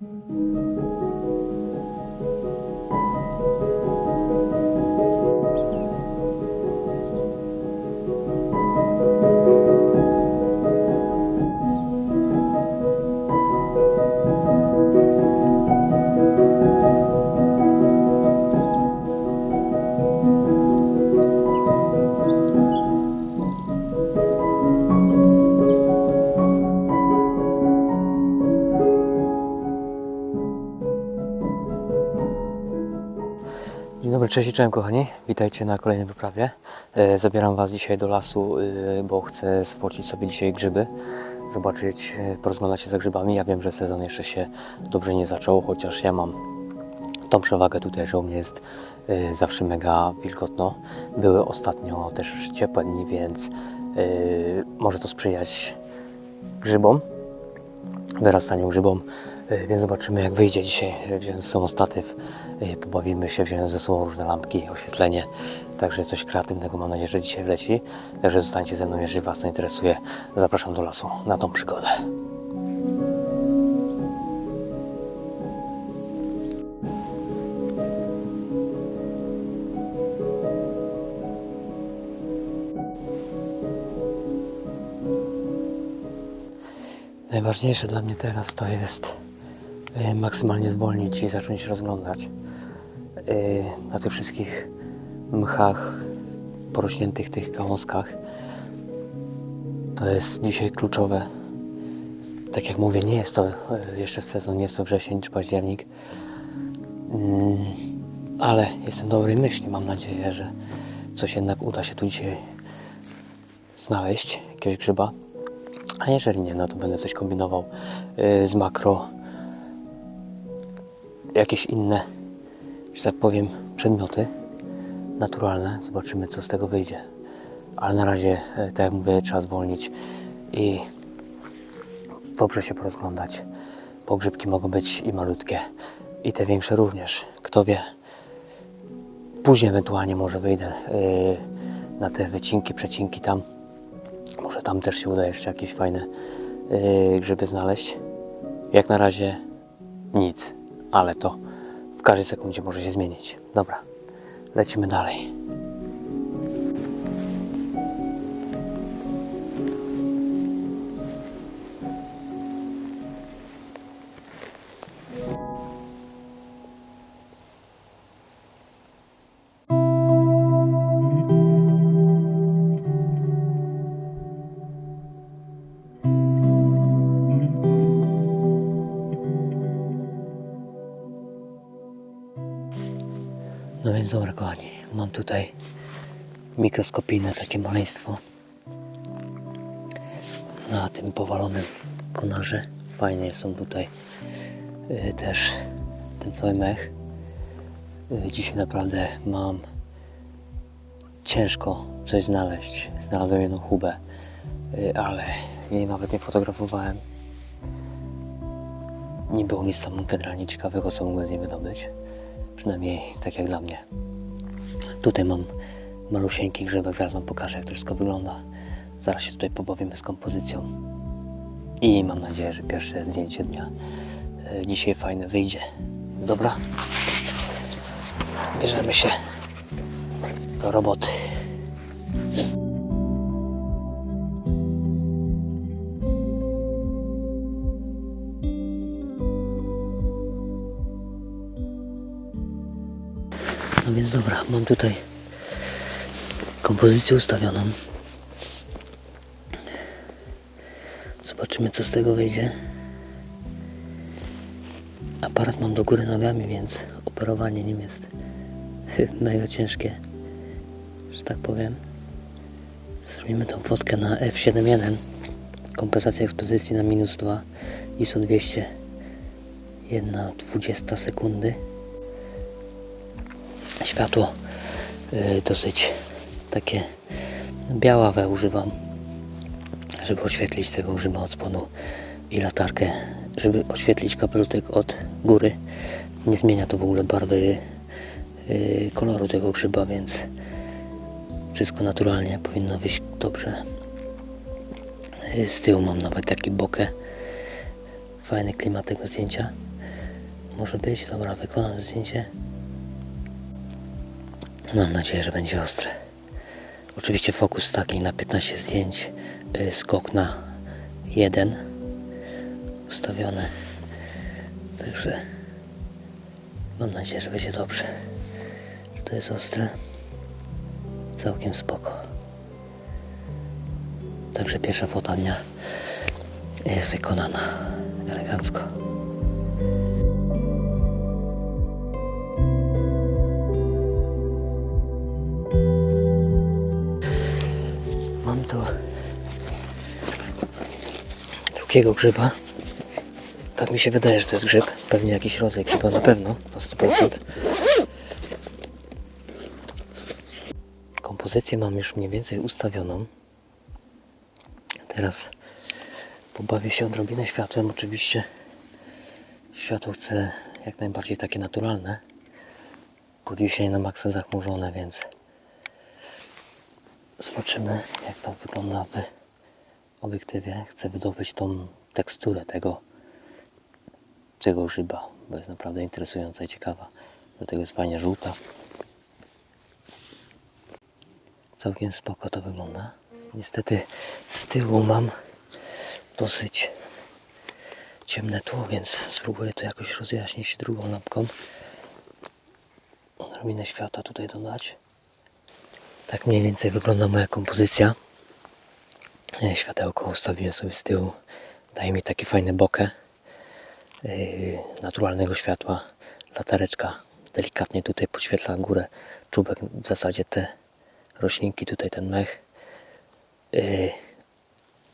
Dzień dobry, cześć czołem kochani. Witajcie na kolejnej wyprawie. E, Zabieram Was dzisiaj do lasu, y, bo chcę sfocić sobie dzisiaj grzyby. Zobaczyć, e, porozglądać się za grzybami. Ja wiem, że sezon jeszcze się dobrze nie zaczął, chociaż ja mam tą przewagę tutaj, że u mnie jest e, zawsze mega wilgotno. Były ostatnio też ciepłe dni, więc e, może to sprzyjać grzybom wyrastaniu grzybom, więc zobaczymy jak wyjdzie dzisiaj. Y, Wziąłem ze sobą statyw, y, pobawimy się, wziąłem ze sobą różne lampki, oświetlenie, także coś kreatywnego mam nadzieję, że dzisiaj wleci. Także zostańcie ze mną, jeżeli Was to interesuje. Zapraszam do lasu na tą przygodę. Najważniejsze dla mnie teraz to jest maksymalnie zwolnić i zacząć się rozglądać y, na tych wszystkich mchach, porośniętych tych gałązkach. To jest dzisiaj kluczowe. Tak jak mówię, nie jest to y, jeszcze sezon, nie jest to wrzesień czy październik. Mm, ale jestem dobrej myśli. Mam nadzieję, że coś jednak uda się tu dzisiaj znaleźć, jakiegoś grzyba. A jeżeli nie, no to będę coś kombinował z makro. Jakieś inne, że tak powiem, przedmioty naturalne. Zobaczymy, co z tego wyjdzie. Ale na razie, yy, tak jak mówię, trzeba zwolnić i dobrze się porozglądać. Pogrzebki mogą być i malutkie, i te większe również. Kto wie. Później ewentualnie może wyjdę yy, na te wycinki, przecinki tam. Może tam też się uda jeszcze jakieś fajne yy, grzyby znaleźć. Jak na razie nic, ale to w każdej sekundzie może się zmienić. Dobra, lecimy dalej. Więc kochani, mam tutaj mikroskopijne takie maleństwo na tym powalonym konarze. Fajnie są tutaj y, też ten cały mech. Y, dzisiaj naprawdę mam ciężko coś znaleźć. Znalazłem jedną hubę, y, ale jej nawet nie fotografowałem. Nie było nic tam generalnie ciekawego, co mogłem z niej wydobyć. Przynajmniej tak jak dla mnie. Tutaj mam malusieńki grzybek, zaraz wam pokażę jak to wszystko wygląda. Zaraz się tutaj pobawimy z kompozycją. I mam nadzieję, że pierwsze zdjęcie dnia e, dzisiaj fajne wyjdzie. Dobra. Bierzemy się do roboty. Dobra, mam tutaj kompozycję ustawioną. Zobaczymy co z tego wyjdzie. Aparat mam do góry nogami, więc operowanie nim jest mega ciężkie, że tak powiem. Zrobimy tą fotkę na f7.1. Kompensacja ekspozycji na minus 2 ISO 200 1 20 sekundy światło y, dosyć takie białawe używam, żeby oświetlić tego grzyba od spodu i latarkę, żeby oświetlić kapelutek od góry. Nie zmienia to w ogóle barwy y, koloru tego grzyba, więc wszystko naturalnie powinno wyjść dobrze. Y, Z tyłu mam nawet taki bokę. Fajny klimat tego zdjęcia. może być. Dobra, wykonam zdjęcie. Mam nadzieję, że będzie ostre. Oczywiście fokus taki na 15 zdjęć, y, skok na 1 ustawiony. Także mam nadzieję, że będzie dobrze. Że to jest ostre. Całkiem spoko. Także pierwsza fota dnia y, wykonana elegancko. Drugiego grzyba. Tak mi się wydaje, że to jest grzyb. Pewnie jakiś rodzaj grzyba na pewno, na 100%. Kompozycję mam już mniej więcej ustawioną. Teraz pobawię się odrobinę światłem. Oczywiście światło chcę jak najbardziej takie naturalne. Bo dzisiaj na maksa zachmurzone, więc Zobaczymy, jak to wygląda w obiektywie. Chcę wydobyć tą teksturę tego, tego grzyba, bo jest naprawdę interesująca i ciekawa. Do tego jest fajnie żółta. Całkiem spoko to wygląda. Niestety z tyłu mam dosyć ciemne tło, więc spróbuję to jakoś rozjaśnić drugą lampką. Odrobinę światła tutaj dodać. Tak mniej więcej wygląda moja kompozycja. E, Światełko ustawiłem sobie z tyłu. Daje mi taki fajny bokę yy, naturalnego światła. Latareczka delikatnie tutaj podświetla górę. Czubek w zasadzie te roślinki, tutaj ten mech. Yy,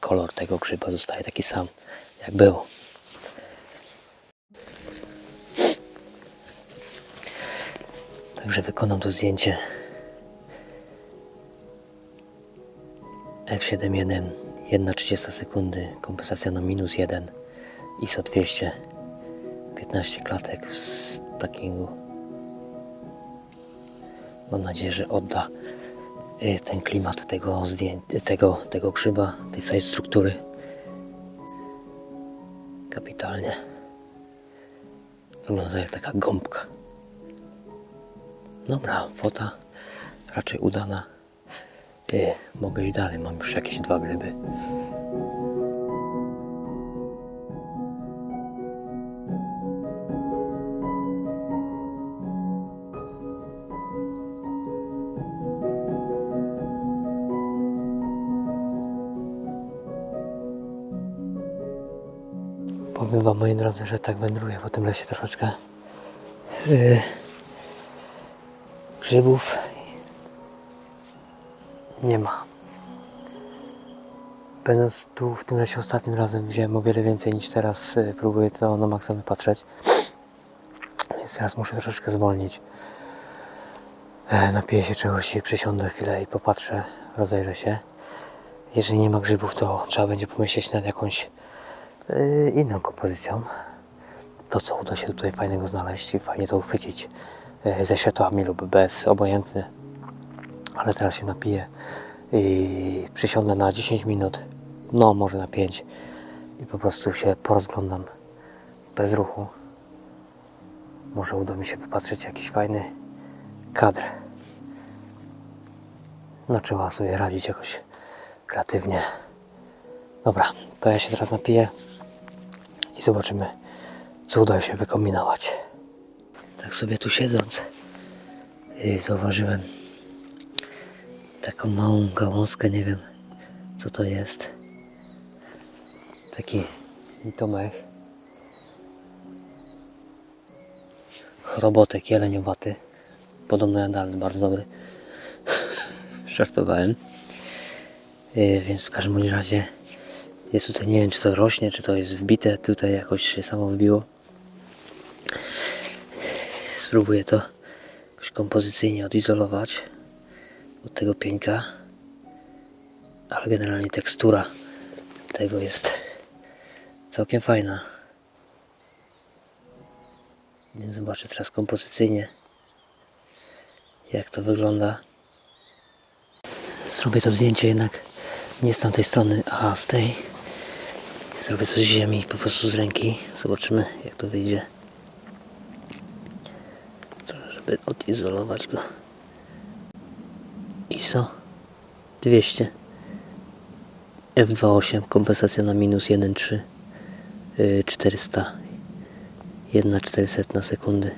kolor tego grzyba zostaje taki sam jak był. Także wykonam to zdjęcie F71 1,30 sekundy, kompensacja na minus 1 ISO 200 15 klatek w stackingu. Mam nadzieję, że odda y, ten klimat tego, tego, tego grzyba, tej całej struktury. Kapitalnie. Wygląda jak taka gąbka. Dobra, fota raczej udana ty, mogę iść dalej, mam już jakieś dwa gryby. Powiem wam moi drodzy, że tak wędruję po tym lesie troszeczkę. Yy, grzybów nie ma. Będąc tu w tym lesie ostatnim razem wziąłem o wiele więcej niż teraz. y, Próbuję to na maksa wypatrzeć. Więc teraz muszę troszeczkę zwolnić. E, Napiję się czegoś i przysiądę chwilę i popatrzę, rozejrzę się. Jeżeli nie ma grzybów, to trzeba będzie pomyśleć nad jakąś y, inną kompozycją. To, co uda się tutaj fajnego znaleźć i fajnie to uchwycić y, ze światłami lub bez, obojętnie ale teraz się napiję i przysiądę na 10 minut, no może na 5 i po prostu się porozglądam bez ruchu. Może uda mi się wypatrzeć jakiś fajny kadr. No trzeba sobie radzić jakoś kreatywnie. Dobra, to ja się teraz napiję i zobaczymy, co uda się wykombinować. Tak sobie tu siedząc, yy, zauważyłem taką małą gałązkę, nie wiem co to jest. Taki tomech. Chrobotek jeleniowaty. Podobno jadalny, bardzo dobry. Żartowałem. Yy, więc w każdym razie jest tutaj, nie wiem czy to rośnie, czy to jest wbite, tutaj jakoś się samo wbiło. Spróbuję to jakoś kompozycyjnie odizolować od tego pieńka. Ale generalnie tekstura tego jest całkiem fajna. Więc zobaczę teraz kompozycyjnie jak to wygląda. Zrobię to zdjęcie jednak nie z tamtej strony, a z tej. Zrobię to z ziemi, po prostu z ręki. Zobaczymy jak to wyjdzie. żeby odizolować go. ISO 200 F28 kompensacja na minus 1,3 yy, 400 1 400 na sekundy.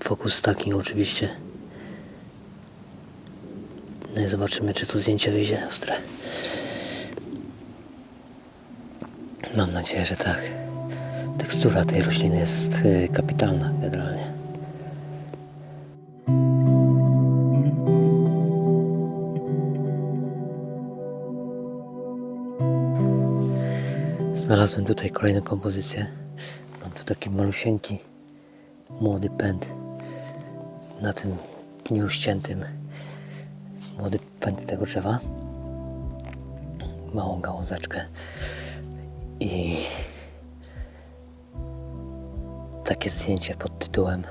Focus stacking oczywiście. No i zobaczymy czy to zdjęcie wyjdzie ostre Mam nadzieję, że tak. Tekstura tej rośliny jest yy, kapitalna generalnie Znalazłem tutaj kolejną kompozycję. Mam tu taki malusieńki, młody pęd. Na tym pniu ściętym młody pęd tego drzewa. Małą gałązeczkę. I takie zdjęcie pod tytułem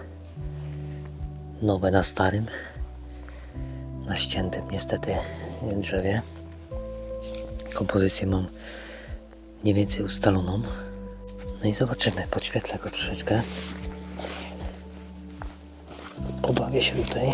Nowe na starym. Na ściętym niestety drzewie. Kompozycję mam mniej więcej ustaloną. No i zobaczymy, podświetlę go troszeczkę. Pobawię się tutaj.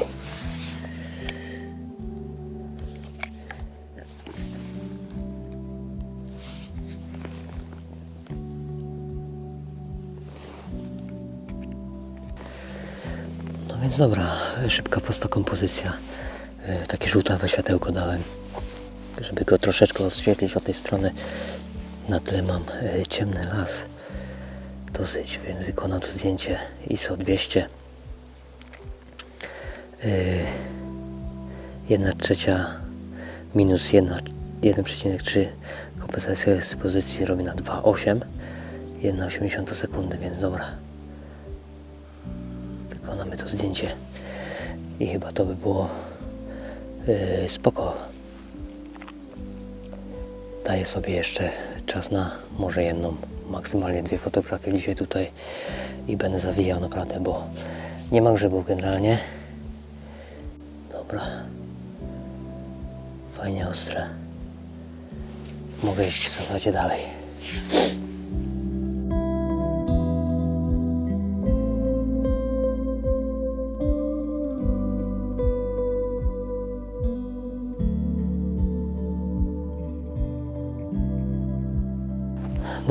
No więc dobra, szybka prosta kompozycja. E, Takie żółtawe światełko dałem, żeby go troszeczkę odświetlić od tej strony. Na tle mam e, ciemny las dosyć, więc wykonam to zdjęcie ISO 200. E, 1 trzecia minus 1 1,3 kompensacja ekspozycji robi na 2,8 1,80 sekundy, więc dobra. Wykonamy to zdjęcie i chyba to by było yy, spoko. Daję sobie jeszcze czas na może jedną, maksymalnie dwie fotografie dzisiaj tutaj i będę zawijał naprawdę, bo nie ma grzybów generalnie. Dobra. Fajnie ostre. Mogę iść w zasadzie dalej.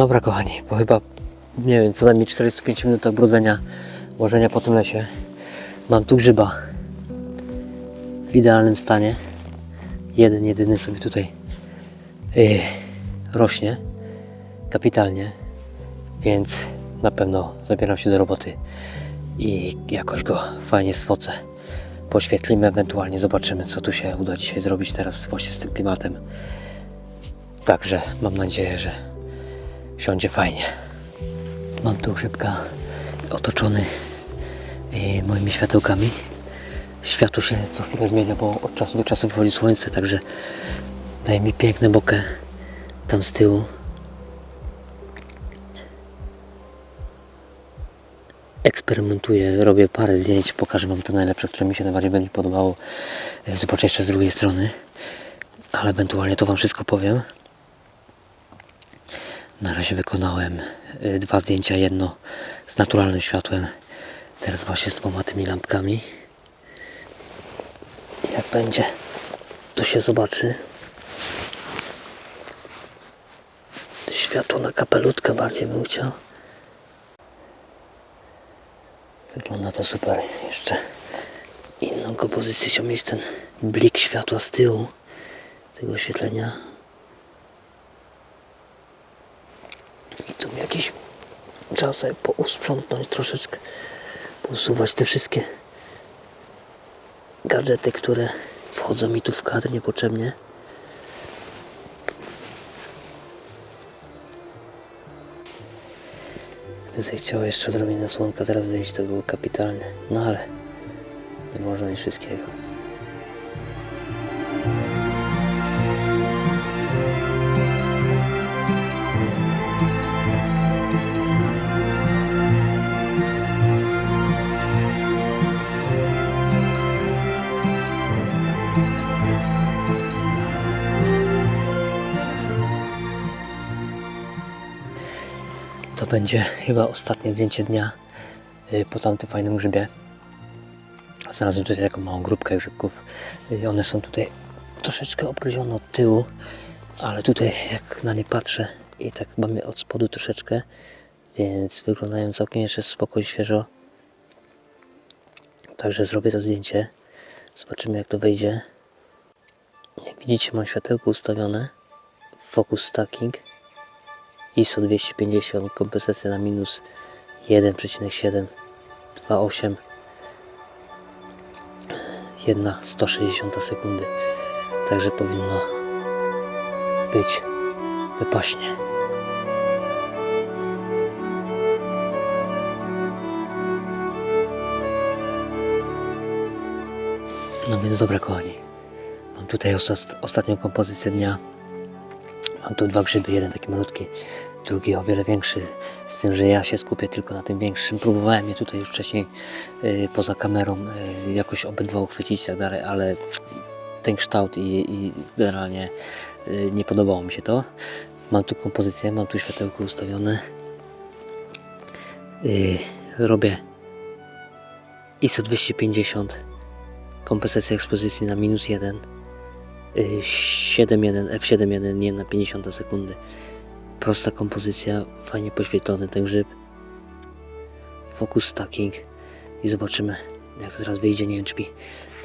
Dobra kochani, po chyba nie wiem, co najmniej 45 minutach brudzenia, łożenia po tym lesie mam tu grzyba w idealnym stanie. Jeden, jedyny sobie tutaj yy, rośnie kapitalnie, więc na pewno zabieram się do roboty i jakoś go fajnie swocę. Poświetlimy, ewentualnie zobaczymy, co tu się uda dzisiaj zrobić teraz właśnie z tym klimatem. Także mam nadzieję, że siądzie fajnie. Mam tu grzybka otoczony y, moimi światełkami. Światło się co chwilę zmienia, bo od czasu do czasu wychodzi słońce, także daje mi piękne bokę tam z tyłu. Eksperymentuję, robię parę zdjęć, pokażę Wam to najlepsze, które mi się najbardziej będzie podobało. Y, Zobaczę jeszcze z drugiej strony, ale ewentualnie to Wam wszystko powiem. Na razie wykonałem y, dwa zdjęcia, jedno z naturalnym światłem, teraz właśnie z dwoma tymi lampkami. Jak będzie, to się zobaczy. Światło na kapelutkę bardziej bym chciał. Wygląda to super. Jeszcze inną kompozycję chciał mieć ten blik światła z tyłu tego oświetlenia. I tu mi jakiś trzeba sobie pousprzątnąć troszeczkę, pousuwać te wszystkie gadżety, które wchodzą mi tu w kadr niepotrzebnie. Gdyby chciało jeszcze odrobinę słonka teraz wyjść, to było kapitalne. No ale nie można mieć wszystkiego. Będzie chyba ostatnie zdjęcie dnia. y, po tamtym fajnym grzybie. Znalazłem tutaj taką małą grupkę grzybków. Y, One są tutaj troszeczkę obgryzione od tyłu, ale tutaj jak na nie patrzę i tak mamy od spodu troszeczkę, więc wyglądają całkiem jeszcze spokojnie, świeżo. Także zrobię to zdjęcie. Zobaczymy jak to wyjdzie. Jak widzicie mam światełko ustawione. Focus stacking. ISO 250, kompensacja na minus 1,7, 2,8, 1 160 sekundy. Także powinno być wypaśnie. No więc dobra kochani. Mam tutaj ostat- ostatnią kompozycję dnia. Mam tu dwa grzyby, jeden taki malutki, drugi o wiele większy. Z tym, że ja się skupię tylko na tym większym. Próbowałem je tutaj już wcześniej y, poza kamerą y, jakoś obydwa uchwycić i tak dalej, ale ten kształt i, i generalnie y, nie podobało mi się to. Mam tu kompozycję, mam tu światełko ustawione. Y, robię ISO 250 kompensacja ekspozycji na minus 1 y, 7.1 F7.1 nie na 50 sekundy. Prosta kompozycja fajnie poświetlony ten grzyb. Focus stacking. I zobaczymy jak to teraz wyjdzie nie wiem czy mi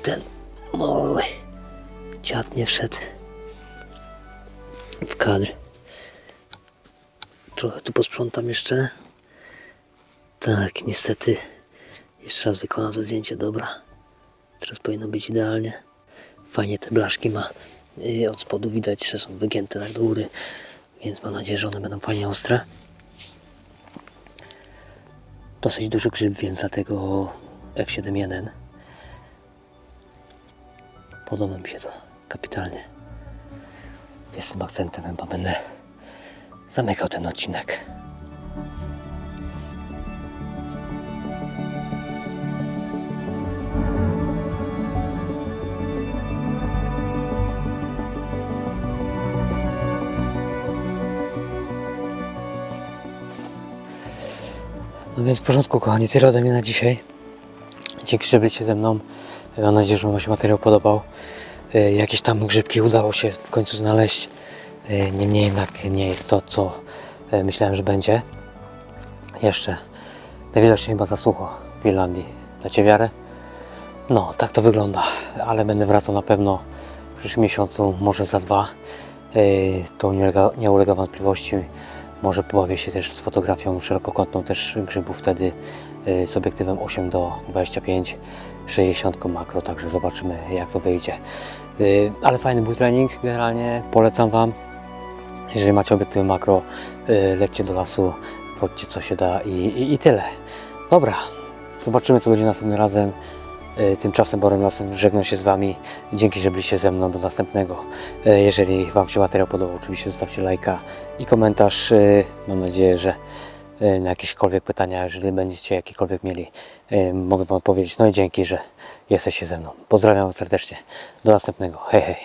ten mały dziad nie wszedł w kadr. Trochę tu posprzątam jeszcze. Tak niestety jeszcze raz wykonam to zdjęcie dobra. Teraz powinno być idealnie. Fajnie te blaszki ma. Yy, od spodu widać, że są wygięte tak do góry. Więc mam nadzieję, że one będą fajnie ostre. Dosyć duży grzyb, więc dlatego F7.1. Podoba mi się to kapitalnie. Jest tym akcentem, chyba będę zamykał ten odcinek. Więc w porządku, kochani, tyle ode mnie na dzisiaj. Dzięki, że byliście ze mną. Mam nadzieję, że Wam się materiał podobał. E, Jakieś tam grzybki udało się w końcu znaleźć. E, Niemniej jednak nie jest to, co e, myślałem, że będzie. Jeszcze najwidoczniej chyba zasłucha w Finlandii. Dacie wiarę? No, tak to wygląda, ale będę wracał na pewno w przyszłym miesiącu, może za dwa. To nie ulega, nie ulega wątpliwości. Może pobawię się też z fotografią szerokokątną też grzybów wtedy yy, z obiektywem 8 do 25 60 makro, także zobaczymy jak to wyjdzie. Yy, Ale fajny był trening, generalnie polecam Wam. Jeżeli macie obiektywy makro, yy, lećcie do lasu, wchodźcie co się da i, i, i tyle. Dobra, zobaczymy co będzie następnym razem. E, Tymczasem Borem Lasem żegnam się z Wami. Dzięki, że byliście ze mną do następnego. E, Jeżeli Wam się materiał podobał, oczywiście zostawcie lajka i komentarz. E, Mam nadzieję, że na jakiekolwiek pytania, jeżeli będziecie jakiekolwiek mieli, mogę Wam odpowiedzieć. No i dzięki, że jesteście ze mną. Pozdrawiam serdecznie. Do następnego. Hej, hej.